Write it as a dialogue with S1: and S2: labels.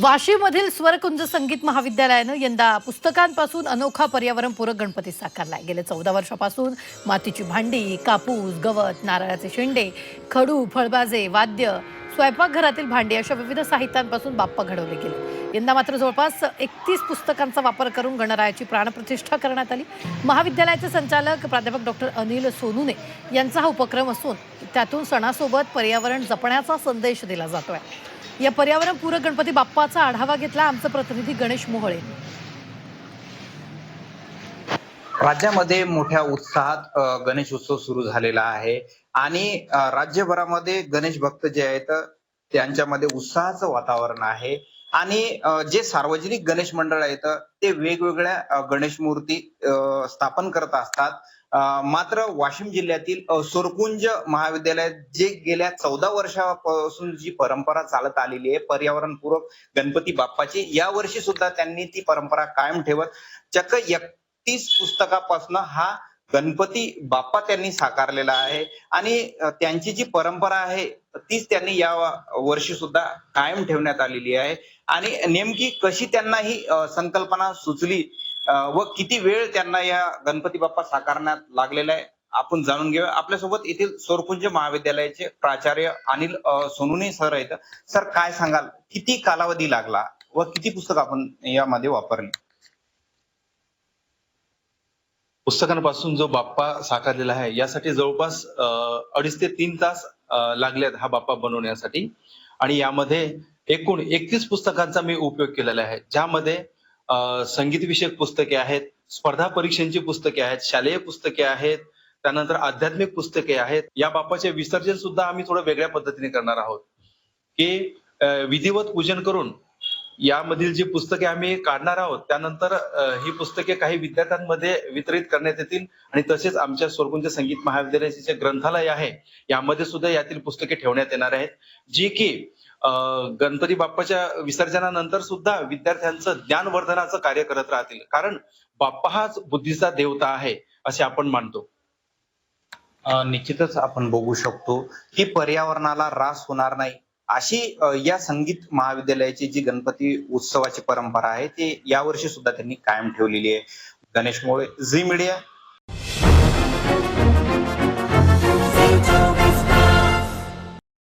S1: वाशीमधील स्वरकुंज संगीत महाविद्यालयानं यंदा पुस्तकांपासून अनोखा पर्यावरणपूरक गणपती साकारलाय. गेल्या चौदा वर्षापासून मातीची भांडी कापूस गवत नारळाचे शेंडे खडू फळबाजे वाद्य स्वयंपाकघरातील भांडी अशा विविध साहित्यांपासून बाप्पा घडवले गेले. यंदा मात्र जवळपास एकतीस पुस्तकांचा वापर करून गणरायाची प्राणप्रतिष्ठा करण्यात आली. महाविद्यालयाचे संचालक प्राध्यापक डॉक्टर अनिल सोनूने यांचा हा उपक्रम असून त्यातून सणासोबत पर्यावरण जपण्याचा संदेश दिला जातोय. या पर्यावरण पूरक गणपती बाप्पाचा आढावा घेतला आमचे प्रतिनिधी गणेश मोहळे.
S2: राज्यामध्ये मोठ्या उत्साहात गणेश उत्सव सुरू झालेला आहे. आणि राज्यभरामध्ये गणेश भक्त जे आहेत त्यांच्यामध्ये उत्साहाचं वातावरण आहे. आणि जे सार्वजनिक गणेश मंडळ आहेत ते वेगवेगळ्या गणेश मूर्ती स्थापन करत असतात. मात्र वाशिम जिल्ह्यातील सोरकुंज महाविद्यालयात जे गेल्या चौदा वर्षापासून जी परंपरा चालत आलेली आहे पर्यावरणपूरक गणपती बाप्पाची या वर्षी सुद्धा त्यांनी ती परंपरा कायम ठेवत चक्क तीस पुस्तकापासून हा गणपती बाप्पा त्यांनी साकारलेला आहे. आणि त्यांची जी परंपरा आहे तीच त्यांनी या वर्षी सुद्धा कायम ठेवण्यात आलेली आहे. आणि नेमकी कशी त्यांना ही संकल्पना सुचली व किती वेळ त्यांना या गणपती बाप्पा साकारण्यात लागलेला आहे आपण जाणून घेऊया. आपल्यासोबत येथील सोरपुंज महाविद्यालयाचे प्राचार्य अनिल सोनुने सर आहेत. सर काय सांगाल? किती कालावधी लागला व किती पुस्तक आपण यामध्ये वापरली?
S3: पुस्तकांपासून जो बाप्पा साकारलेला आहे यासाठी जवळपास अडीच ते तीन तास अं, लागलेत हा बाप्पा बनवण्यासाठी. आणि यामध्ये एकूण एकतीस पुस्तकांचा मी उपयोग केलेला आहे. ज्यामध्ये संगीतविषयक पुस्तके आहेत स्पर्धा परीक्षांची पुस्तके आहेत शालेय पुस्तके आहेत त्यानंतर आध्यात्मिक पुस्तके आहेत. या बाप्पाचे विसर्जन सुद्धा आम्ही थोडं वेगळ्या पद्धतीने करणार आहोत. की विधिवत पूजन करून यामधील जी पुस्तके आम्ही काढणार आहोत त्यानंतर ही पुस्तके काही विद्यार्थ्यांमध्ये वितरित करण्यात येतील आणि तसेच आमच्या सोरकुंज संगीत महाविद्यालयाचे जे ग्रंथालय आहे यामध्ये सुद्धा यातील पुस्तके ठेवण्यात येणार आहेत. जी की गणपती बाप्पाच्या विसर्जनानंतर सुद्धा विद्यार्थ्यांचं ज्ञानवर्धनाचं कार्य करत राहतील. कारण बाप्पा हाच बुद्धीचा देवता आहे असे आपण मानतो.
S2: निश्चितच आपण बघू शकतो की पर्यावरणाला ऱ्हास होणार नाही. अशी या संगीत महाविद्यालयाची जी गणपती उत्सवाची परंपरा आहे ती यावर्षी सुद्धा त्यांनी कायम ठेवलेली आहे. Ganesh Mole Zee Media.